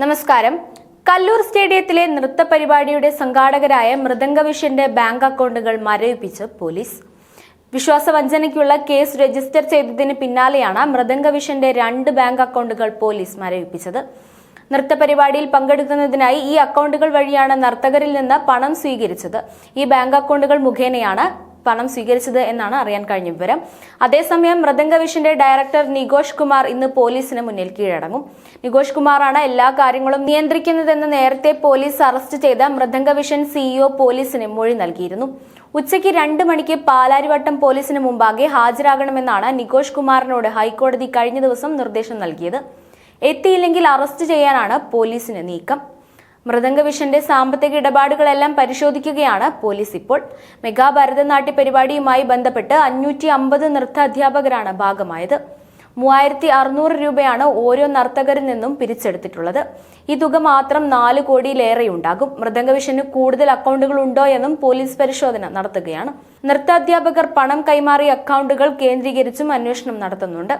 നമസ്കാരം. കല്ലൂർ സ്റ്റേഡിയത്തിലെ നൃത്ത പരിപാടിയുടെ സംഘാടകരായ മൃദംഗവിഷന്റെ ബാങ്ക് അക്കൗണ്ടുകൾ മരവിപ്പിച്ച് പോലീസ്. വിശ്വാസവഞ്ചനയ്ക്കുള്ള കേസ് രജിസ്റ്റർ ചെയ്തതിന് പിന്നാലെയാണ് മൃദംഗവിഷന്റെ രണ്ട് ബാങ്ക് അക്കൗണ്ടുകൾ പോലീസ് മരവിപ്പിച്ചത്. നൃത്ത പരിപാടിയിൽ പങ്കെടുക്കുന്നതിനായി ഈ അക്കൗണ്ടുകൾ വഴിയാണ് നർത്തകരിൽ നിന്ന് പണം സ്വീകരിച്ചത്. ഈ ബാങ്ക് അക്കൗണ്ടുകൾ മുഖേനയാണ് പണം സ്വീകരിച്ചത് എന്നാണ് അറിയാൻ കഴിഞ്ഞ വിവരം. അതേസമയം മൃദംഗവിഷന്റെ ഡയറക്ടർ നികോഷ് കുമാർ ഇന്ന് പോലീസിന് മുന്നിൽ കീഴടങ്ങും. നികോഷ് കുമാറാണ് എല്ലാ കാര്യങ്ങളും നിയന്ത്രിക്കുന്നതെന്ന് നേരത്തെ പോലീസ് അറസ്റ്റ് ചെയ്ത മൃദംഗവിഷൻ സിഇഒ പോലീസിന് മൊഴി നൽകിയിരുന്നു. ഉച്ചയ്ക്ക് രണ്ട് മണിക്ക് പാലാരിവട്ടം പോലീസിന് മുമ്പാകെ ഹാജരാകണമെന്നാണ് നികോഷ് കുമാറിനോട് ഹൈക്കോടതി കഴിഞ്ഞ ദിവസം നിർദ്ദേശം നൽകിയത്. എത്തിയില്ലെങ്കിൽ അറസ്റ്റ് ചെയ്യാനാണ് പോലീസിന് നീക്കം. മൃദംഗവിഷന്റെ സാമ്പത്തിക ഇടപാടുകളെല്ലാം പരിശോധിക്കുകയാണ് പോലീസ് ഇപ്പോൾ. മെഗാ ഭരതനാട്യ പരിപാടിയുമായി ബന്ധപ്പെട്ട് അഞ്ഞൂറ്റി അമ്പത് നൃത്ത അധ്യാപകരാണ് ഭാഗമായത്. മൂവായിരത്തി അറുന്നൂറ് രൂപയാണ് ഓരോ നർത്തകരിൽ നിന്നും പിരിച്ചെടുത്തിട്ടുള്ളത്. ഈ തുക മാത്രം നാല് കോടിയിലേറെ ഉണ്ടാകും മൃദംഗവിഷന് കൂടുതൽ അക്കൗണ്ടുകൾ ഉണ്ടോ എന്നും പോലീസ് പരിശോധന നടത്തുകയാണ്. നൃത്താധ്യാപകർ പണം കൈമാറിയ അക്കൗണ്ടുകൾ കേന്ദ്രീകരിച്ചും അന്വേഷണം നടത്തുന്നുണ്ട്.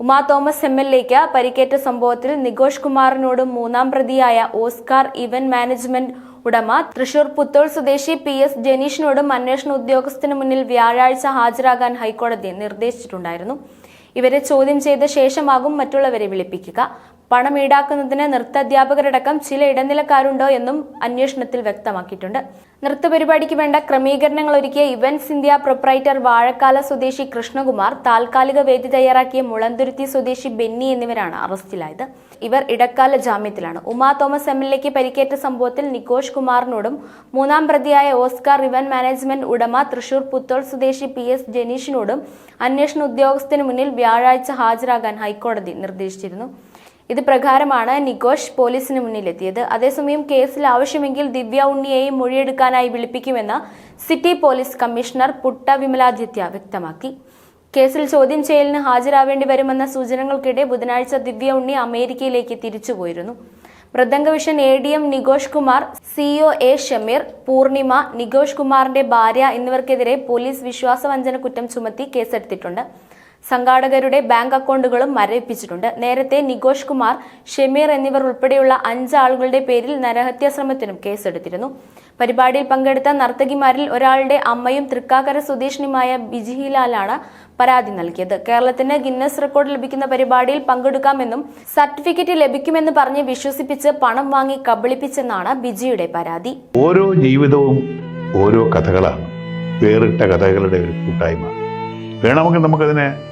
ഉമാ തോമസ് എം എൽ എക്ക് പരിക്കേറ്റ സംഭവത്തിൽ നികോഷ് കുമാറിനോടും മൂന്നാം പ്രതിയായ ഓസ്കാർ ഇവന്റ് മാനേജ്മെന്റ് ഉടമ തൃശൂർ പുത്തോൾ സ്വദേശി പി എസ് ജനീഷിനോടും അന്വേഷണ ഉദ്യോഗസ്ഥന് മുന്നിൽ വ്യാഴാഴ്ച ഹാജരാകാൻ ഹൈക്കോടതി നിർദ്ദേശിച്ചിട്ടുണ്ടായിരുന്നു. ഇവരെ ചോദ്യം ചെയ്ത ശേഷമാകും മറ്റുള്ളവരെ വിളിപ്പിക്കുക. പണം ഈടാക്കുന്നതിന് നൃത്താധ്യാപകരടക്കം ചില ഇടനിലക്കാരുണ്ടോ എന്നും അന്വേഷണത്തിൽ വ്യക്തമാക്കിയിട്ടുണ്ട്. നൃത്ത പരിപാടിക്ക് വേണ്ട ക്രമീകരണങ്ങൾ ഒരുക്കിയ ഇവൻസ് ഇന്ത്യ പ്രൊപ്രൈറ്റർ വാഴക്കാല സ്വദേശി കൃഷ്ണകുമാർ താൽക്കാലിക വേദി തയ്യാറാക്കിയ മുളന്തുരുത്തി സ്വദേശി ബെന്നി എന്നിവരാണ് അറസ്റ്റിലായത്. ഇവർ ഇടക്കാല ജാമ്യത്തിലാണ്. ഉമാ തോമസ് എം എൽ എക്ക് പരിക്കേറ്റ സംഭവത്തിൽ നികോഷ് കുമാറിനോടും മൂന്നാം പ്രതിയായ ഓസ്കാർ ഇവന്റ് മാനേജ്മെന്റ് ഉടമ തൃശൂർ പുത്തോൾ സ്വദേശി പി എസ് ജനീഷിനോടും അന്വേഷണ ഉദ്യോഗസ്ഥന് മുന്നിൽ വ്യാഴാഴ്ച ഹാജരാകാൻ ഹൈക്കോടതി നിർദ്ദേശിച്ചിരുന്നു. ഇത് പ്രകാരമാണ് നികോഷ് പോലീസിന് മുന്നിലെത്തിയത്. അതേസമയം കേസിൽ ആവശ്യമെങ്കിൽ ദിവ്യ ഉണ്ണിയെയും മൊഴിയെടുക്കാനായി വിളിപ്പിക്കുമെന്ന് city police commissioner Putta Vimaladitya വ്യക്തമാക്കി. കേസിൽ ചോദ്യം ചെയ്യലിന് ഹാജരാവേണ്ടി വരുമെന്ന സൂചനകൾക്കിടെ ബുധനാഴ്ച ദിവ്യ ഉണ്ണി അമേരിക്കയിലേക്ക് തിരിച്ചുപോയിരുന്നു. Mridangavision A D M Nikosh Kumar CEO A Shameer Poornima Nikosh കുമാറിന്റെ ഭാര്യ എന്നിവർക്കെതിരെ പോലീസ് വിശ്വാസവഞ്ചന കുറ്റം ചുമത്തി കേസെടുത്തിട്ടുണ്ട്. സംഘാടകരുടെ ബാങ്ക് അക്കൗണ്ടുകളും മരവിപ്പിച്ചിട്ടുണ്ട്. നേരത്തെ നികോഷ് കുമാർ ഷമീർ എന്നിവർ ഉൾപ്പെടെയുള്ള അഞ്ച് ആളുകളുടെ പേരിൽ നരഹത്യാ ശ്രമത്തിനും കേസെടുത്തിരുന്നു. പരിപാടിയിൽ പങ്കെടുത്ത നർത്തകിമാരിൽ ഒരാളുടെ അമ്മയും തൃക്കാക്കര സ്വദേശിനിയുമായ ബിജിഹിലാലാണ് പരാതി നൽകിയത്. കേരളത്തിന് ഗിന്നസ് റെക്കോർഡ് ലഭിക്കുന്ന പരിപാടിയിൽ പങ്കെടുക്കാമെന്നും സർട്ടിഫിക്കറ്റ് ലഭിക്കുമെന്ന് പറഞ്ഞ് വിശ്വസിപ്പിച്ച് പണം വാങ്ങി കബളിപ്പിച്ചെന്നാണ് ബിജിയുടെ പരാതി. ഓരോ ജീവിതവും ഓരോ കഥകളാണ്. വേറിട്ട കഥകളുടെ ഒരു കൂട്ടായ്മ. വേണമെങ്കിൽ നമുക്കതിനെ